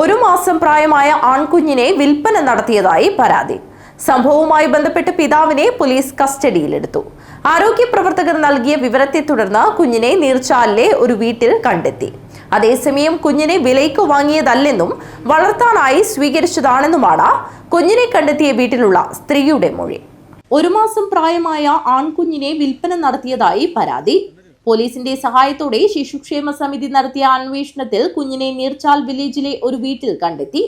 ഒരു മാസം പ്രായമായ ആൺകുഞ്ഞിനെ വിൽപ്പന നടത്തിയതായി പരാതി. സംഭവവുമായി ബന്ധപ്പെട്ട് പിതാവിനെ പോലീസ് കസ്റ്റഡിയിലെടുത്തു. ആരോഗ്യ പ്രവർത്തകർ നൽകിയ വിവരത്തെ തുടർന്ന് കുഞ്ഞിനെ നീർച്ചാലിലെ ഒരു വീട്ടിൽ കണ്ടെത്തി. അതേസമയം കുഞ്ഞിനെ വിലയ്ക്ക് വാങ്ങിയതല്ലെന്നും വളർത്താനായി സ്വീകരിച്ചതാണെന്നുമാണ് കുഞ്ഞിനെ കണ്ടെത്തിയ വീട്ടിലുള്ള സ്ത്രീയുടെ മൊഴി. ഒരു മാസം പ്രായമായ ആൺകുഞ്ഞിനെ വിൽപ്പന നടത്തിയതായി പരാതി. പോലീസിന്റെ സഹായത്തോടെ ശിശുക്ഷേമ സമിതി നടത്തിയ അന്വേഷണത്തിൽ കുഞ്ഞിനെ നീർച്ചാൽ വില്ലേജിലെ ഒരു വീട്ടിൽ കണ്ടെത്തി.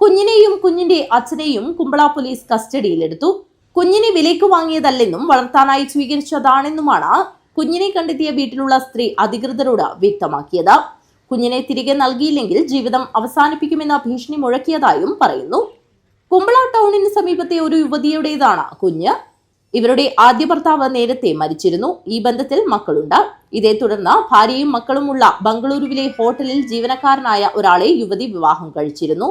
കുഞ്ഞിനെയും കുഞ്ഞിന്റെ അച്ഛനെയും കുമ്പള പോലീസ് കസ്റ്റഡിയിലെടുത്തു. കുഞ്ഞിനെ വിലയ്ക്ക് വാങ്ങിയതല്ലെന്നും വളർത്താനായി സ്വീകരിച്ചതാണെന്നുമാണ് കുഞ്ഞിനെ കണ്ടെത്തിയ വീട്ടിലുള്ള സ്ത്രീ അധികൃതരോട് വ്യക്തമാക്കിയത്. കുഞ്ഞിനെ തിരികെ നൽകിയില്ലെങ്കിൽ ജീവിതം അവസാനിപ്പിക്കുമെന്ന ഭീഷണി മുഴക്കിയതായും പറയുന്നു. കുമ്പള ടൗണിന് സമീപത്തെ ഒരു യുവതിയുടേതാണ് കുഞ്ഞ്. ഇവരുടെ ആദ്യ ഭർത്താവ് നേരത്തെ മരിച്ചിരുന്നു. ഈ ബന്ധത്തിൽ മക്കളുണ്ട്. ഇതേ തുടർന്ന് ഭാര്യയും മക്കളുമുള്ള ബംഗളൂരുവിലെ ഹോട്ടലിൽ ജീവനക്കാരനായ ഒരാളെ യുവതി വിവാഹം കഴിച്ചിരുന്നു.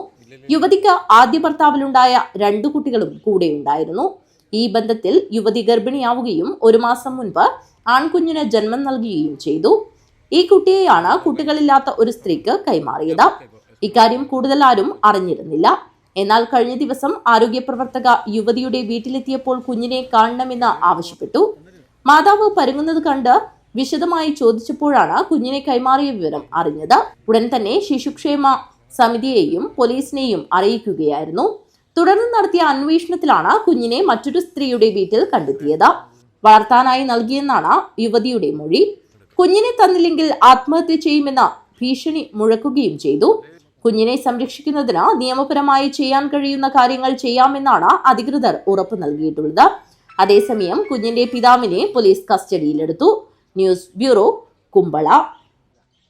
യുവതിക്ക് ആദ്യ ഭർത്താവിലുണ്ടായ രണ്ടു കുട്ടികളും കൂടെ ഉണ്ടായിരുന്നു. ഈ ബന്ധത്തിൽ യുവതി ഗർഭിണിയാവുകയും ഒരു മാസം മുൻപ് ആൺകുഞ്ഞിന് ജന്മം നൽകുകയും ചെയ്തു. ഈ കുട്ടിയെയാണ് കുട്ടികളില്ലാത്ത ഒരു സ്ത്രീക്ക് കൈമാറിയത്. ഇക്കാര്യം കൂടുതൽ ആരും അറിഞ്ഞിരുന്നില്ല. എന്നാൽ കഴിഞ്ഞ ദിവസം ആരോഗ്യ പ്രവർത്തക യുവതിയുടെ വീട്ടിലെത്തിയപ്പോൾ കുഞ്ഞിനെ കാണണമെന്ന് ആവശ്യപ്പെട്ടു. മാതാവ് പരുങ്ങുന്നത് കണ്ട് വിശദമായി ചോദിച്ചപ്പോഴാണ് കുഞ്ഞിനെ കൈമാറിയ വിവരം അറിഞ്ഞത്. ഉടൻ തന്നെ ശിശുക്ഷേമ സമിതിയെയും പോലീസിനെയും അറിയിക്കുകയായിരുന്നു. തുടർന്ന് നടത്തിയ അന്വേഷണത്തിലാണ് കുഞ്ഞിനെ മറ്റൊരു സ്ത്രീയുടെ വീട്ടിൽ കണ്ടെത്തിയത്. വളർത്താനായി നൽകിയെന്നാണ് യുവതിയുടെ മൊഴി. കുഞ്ഞിനെ തന്നില്ലെങ്കിൽ ആത്മഹത്യ ചെയ്യുമെന്ന ഭീഷണി മുഴക്കുകയും ചെയ്തു. കുഞ്ഞിനെ സംരക്ഷിക്കുന്നതിന് നിയമപരമായി ചെയ്യാൻ കഴിയുന്ന കാര്യങ്ങൾ ചെയ്യാമെന്നാണ് അധികൃതർ ഉറപ്പു നൽകിയിട്ടുള്ളത്. അതേസമയം കുഞ്ഞിന്റെ പിതാവിനെ പോലീസ് കസ്റ്റഡിയിലെടുത്തു. News bureau Kumbla.